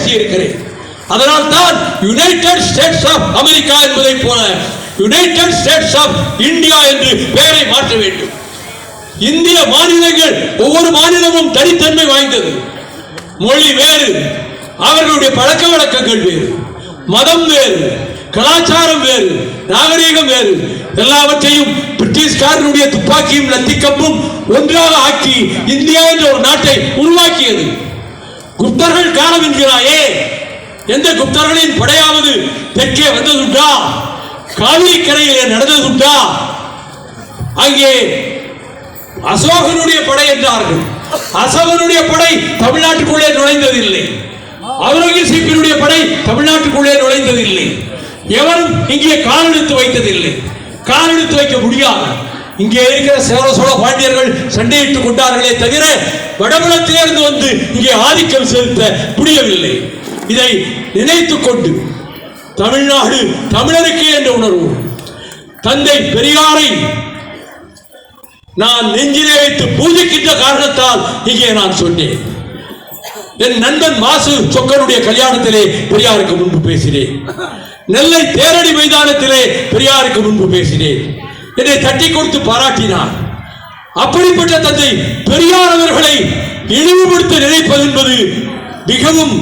பேசியிருக்கிறேன் அதனால் தான் யுனைடெட் ஸ்டேட்ஸ் ஆஃப் அமெரிக்கா என்பதை போல யுனைடெட் ஸ்டேட்ஸ் ஆஃப் இந்தியா என்று பெயரை மாற்ற வேண்டும். இந்திய மாநிலங்கள் ஒவ்வொரு மாநிலமும் தனித்தன்மை வாய்ந்தது. மொழி வேறு அவர்களுடைய பழக்க வழக்கங்கள் வேறு மதம் வேறு கலாச்சாரம் வேறு நாகரீகம் வேறு எல்லாவற்றையும் பிரிட்டிஷ்காரனுடைய துப்பாக்கியும் லத்திக்கப்பும் ஒன்றாக ஆக்கி இந்தியா என்ற ஒரு நாட்டை உருவாக்கியது. குப்தர்கள் காலம் என்கிறாயே எந்த குப்தர்களின் படையாவது தெற்கே வந்ததுண்டா? காவிரி கரையிலே நடந்ததுண்டா? அங்கே அசோகனுடைய படை என்றார்கள். அசோகனுடைய படை தமிழ்நாட்டுக்குள்ளே நுழைந்ததில்லை. அவுரங்கசீப்பினுடைய படை தமிழ்நாட்டுக்குள்ளே நுழைந்ததில்லை. எவரும் இங்கே காலெடுத்து வைத்ததில்லை. காலெடுத்து வைக்க முடியாது. இங்கே இருக்கிற சேர சோழ பாண்டியர்கள் சண்டையிட்டுக் கொண்டார்களே தவிர வடபுலத்திலிருந்து வந்து இங்கே ஆதிக்கம் செலுத்த முடியவில்லை. இதை நினைத்துக் கொண்டு தமிழ்நாடு தமிழருக்கு என்ற உணர்வு. தந்தை பெரியாரை நான் நெஞ்சிலே வைத்து பூஜிக்கின்ற காரணத்தால் இங்கே நான் சொன்னேன். என் நண்பன் மாசு சொக்கனுடைய கல்யாணத்திலே பெரியாருக்கு முன்பு பேசினேன். நெல்லை தேரடி மைதானத்திலே பெரியாருக்கு முன்பு பேசினேன். என்னை தட்டி கொடுத்து பாராட்டினார். அப்படிப்பட்ட தந்தை பெரியார் அவர்களை இழிவுபடுத்த நினைப்பது என்பது மிகவும்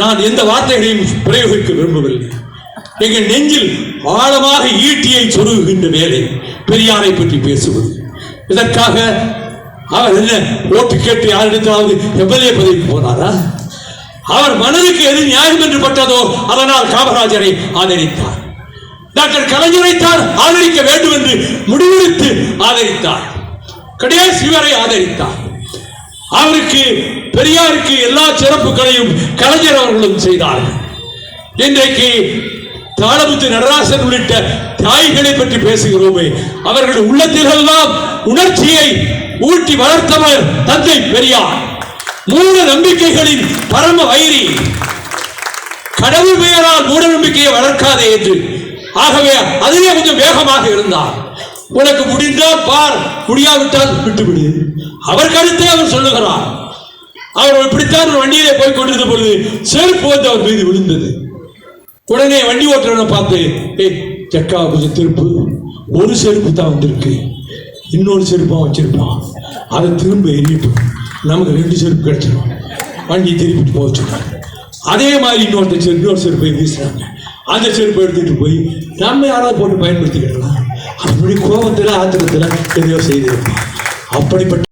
நான் எந்த வார்த்தைகளையும் பிரயோகிக்க விரும்பவில்லை. எங்கள் நெஞ்சில் ஆழமாக ஈட்டியை சொருகுகின்ற வேலை பெரியாரை பற்றி பேசுவது. இதற்காக அவர் என்ன ஓட்டு கேட்டு யாரிடத்தாவது எம்எல்ஏ பதவிக்கு போனாரா? அவர் மனதுக்கு எது நியாயம் என்று பட்டதோ அதனால் காமராஜரை ஆதரித்தார். டாக்டர் கலைஞரைத்தான் ஆதரிக்க வேண்டும் என்று முடிவெடுத்து ஆதரித்தார். கடைசி சிவரை ஆதரித்தார். அவருக்கு பெரியாருக்கு எல்லா சிறப்புகளையும் கலைஞர் அவர்களும் செய்தார்கள். இன்றைக்கு தாளமுத்து நடராசன் உள்ளிட்ட தாய்களை பற்றி பேசுகிறோமே அவர்கள் உள்ளத்திலெல்லாம் உணர்ச்சியை ஊட்டி வளர்த்தவர் தந்தை பெரியார். மூட நம்பிக்கைகளின் பரம வைரி. கடவுள் பெயரால் மூட நம்பிக்கையை வளர்க்காதே என்று ஆகவே அதிலே கொஞ்சம் வேகமாக இருந்தார் உனக்கு முடிந்தால் பார் முடியாவிட்டால் விட்டுவிடு. அவர் கருத்தை அவர் சொல்லுகிறார். அவர் இப்படித்தான் வண்டியிலே போய் கொண்டிருந்த பொழுது செருப்பு வந்து அவர் மீது விழுந்தது. உடனே வண்டி ஓட்டுறவனை பார்த்து ஏய் செக்கா கொஞ்சம் திருப்பு. ஒரு செருப்பு தான் வந்திருக்கு. இன்னொரு செருப்பாக வச்சிருப்பான். அதை திரும்ப எண்ணிட்டு நமக்கு ரெண்டு செருப்பு கிடைச்சிடும் வண்டி திருப்பிட்டு போக சொன்னாங்க அதே மாதிரி இன்னொருத்த செருப்பு இன்னொரு செருப்பை வீசுறாங்க. அந்த செருப்பை எடுத்துட்டு போய் நம்ம யாராவது போட்டு பயன்படுத்திக்கிடலாம். அப்படி கோபத்தில் ஆத்திரத்தில் எதையோ செய்திருப்பான். அப்படிப்பட்ட